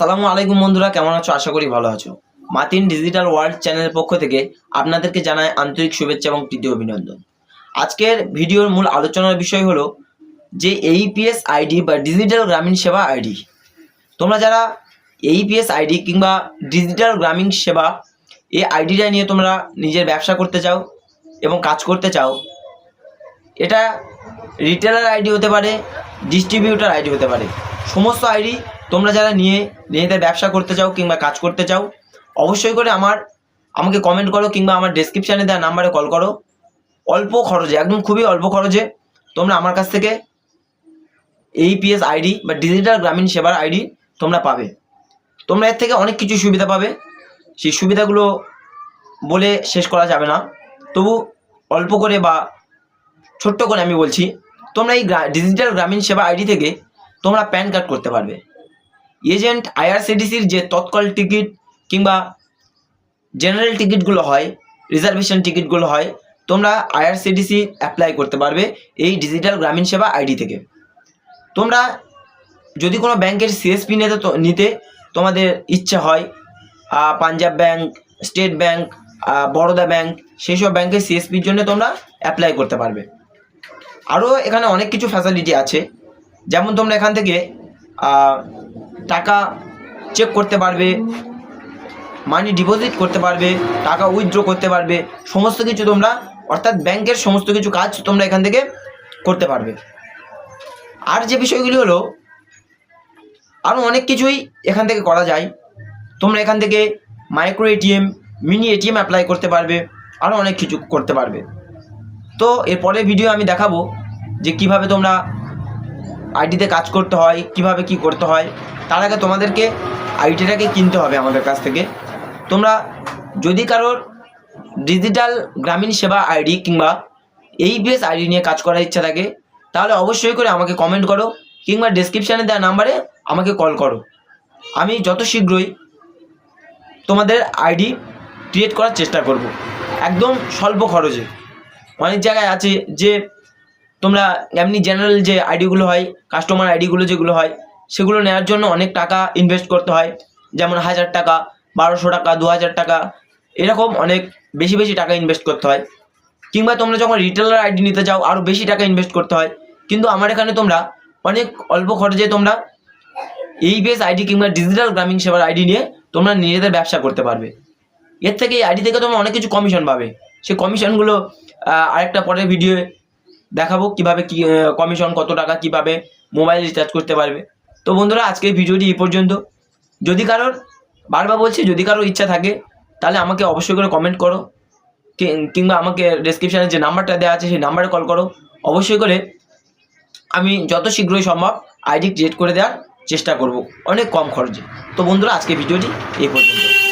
আসসালামু আলাইকুম বন্ধুরা, কেমন আছো? আশা করি ভালো আছো। মাতিন ডিজিটাল ওয়ার্ল্ড চ্যানেলের পক্ষ থেকে আপনাদেরকে জানায় আন্তরিক শুভেচ্ছা এবং প্রীতি অভিনন্দন। আজকের ভিডিওর মূল আলোচনার বিষয় হলো যে এইপিএস আইডি বা ডিজিটাল গ্রামীণ সেবা আইডি তোমরা যারা এইপিএস আইডি কিংবা ডিজিটাল গ্রামীণ সেবা, এই আইডিটা নিয়ে তোমরা নিজের ব্যবসা করতে চাও এবং কাজ করতে চাও, এটা রিটেলার আইডি হতে পারে ডিস্ট্রিবিউটার আইডি হতে পারে। সমস্ত আইডি তোমরা যারা নিয়ে, নিজেদের ব্যবসা করতে চাও কিংবা কাজ করতে চাও, অবশ্যই করে আমার, আমাকে কমেন্ট করো কিংবা আমার ডেসক্রিপশানে দেওয়া নাম্বারে কল করো। অল্প খরচে, একদম খুবই অল্প খরচে, তোমরা আমার কাছ থেকে এইপিএস আইডি বা ডিজিটাল গ্রামীণ সেবার আইডি তোমরা পাবে। তোমরা এর থেকে অনেক কিছু সুবিধা পাবে। সেই সুবিধাগুলো বলে শেষ করা যাবে না। তবু অল্প করে বা ছোট্ট করে আমি বলছি, তোমরা এই ডিজিটাল গ্রামীণ সেবা আইডি থেকে তোমরা প্যান কার্ড করতে পারবে। এজেন্ট আইআরসিডিসির যে তৎকাল টিকিট কিংবা জেনারেল টিকিটগুলো হয়, রিজার্ভেশন টিকিটগুলো হয়, তোমরা আইআরসিডিসি অ্যাপ্লাই করতে পারবে এই ডিজিটাল গ্রামীণ সেবা আইডি থেকে। তোমরা যদি কোনো ব্যাংকের সিএসপি নিতে নিতে তোমাদের ইচ্ছা হয় Punjab bank, state bank Baroda bank সেই সব ব্যাংকের সিএসপির জন্য তোমরা অ্যাপ্লাই করতে পারবে। আরও এখানে অনেক কিছু ফ্যাসিলিটি আছে। যেমন তোমরা এখান থেকে টাকা চেক করতে পারবে মানি ডিপোজিট করতে পারবে, টাকা উইথড্র করতে পারবে, সমস্ত কিছু তোমরা, অর্থাৎ ব্যাংকের সমস্ত কিছু কাজ তোমরা এখান থেকে করতে পারবে। আর যে বিষয়গুলি হলো আরও অনেক কিছুই এখান থেকে করা যায়। তোমরা এখান থেকে micro ATM mini ATM apply করতে পারবে আরও অনেক কিছু করতে পারবে। তো এর পরের ভিডিও আমি দেখাবো যে কীভাবে তোমরা আইডিতে কাজ করতে হয়, কীভাবে কি করতে হয়, তার আগে তোমাদেরকে আইডিটাকে কিনতে হবে আমাদের কাছ থেকে। তোমরা যদি কারোর ডিজিটাল গ্রামীণ সেবা আইডি কিংবা এইবিএস আইডি নিয়ে কাজ করার ইচ্ছা থাকে, তাহলে অবশ্যই করে আমাকে কমেন্ট করো কিংবা ডেসক্রিপশানে দেওয়া নাম্বারে আমাকে কল করো। আমি যত শীঘ্রই তোমাদের আইডি ক্রিয়েট করার চেষ্টা করব। একদম স্বল্প খরচে। অনেক জায়গায় আছে যে তোমরা এমনি জেনারেল যে আইডিগুলো হয় কাস্টমার আইডিগুলো যেগুলো হয়, সেগুলো নেওয়ার জন্য অনেক টাকা ইনভেস্ট করতে হয়। যেমন হাজার টাকা, বারোশো টাকা দু হাজার টাকা, এরকম অনেক বেশি বেশি টাকা ইনভেস্ট করতে হয়। কিংবা তোমরা যখন রিটেলার আইডি নিতে যাও আরও বেশি টাকা ইনভেস্ট করতে হয়। কিন্তু আমার এখানে তোমরা অনেক অল্প খরচে তোমরা এই এইবিএস আইডি কিংবা ডিজিটাল গ্রামীণ সেবার আইডি নিয়ে তোমরা নিজেদের ব্যবসা করতে পারবে। এর থেকে এই আইডি থেকে তোমরা অনেক কিছু কমিশন পাবে। সেই কমিশনগুলো আরেকটা পরের ভিডিও দেখাবো কীভাবে কি কমিশন কত টাকা কীভাবে মোবাইল রিচার্জ করতে পারবে। তো বন্ধুরা, আজকের ভিডিওটি এই পর্যন্ত। যদি কারোর, বারবার বলছি, যদি কারোর ইচ্ছা থাকে, তাহলে আমাকে অবশ্যই করে কমেন্ট করো। কিংবা আমাকে ডেসক্রিপশানে যে নাম্বারটা দেওয়া আছে, সেই নাম্বারে কল করো। অবশ্যই করে আমি যত শীঘ্রই সম্ভব আইডি ক্রিয়েট করে দেওয়ার চেষ্টা করব, অনেক কম খরচে। তো বন্ধুরা আজকে ভিডিওটি এই পর্যন্ত।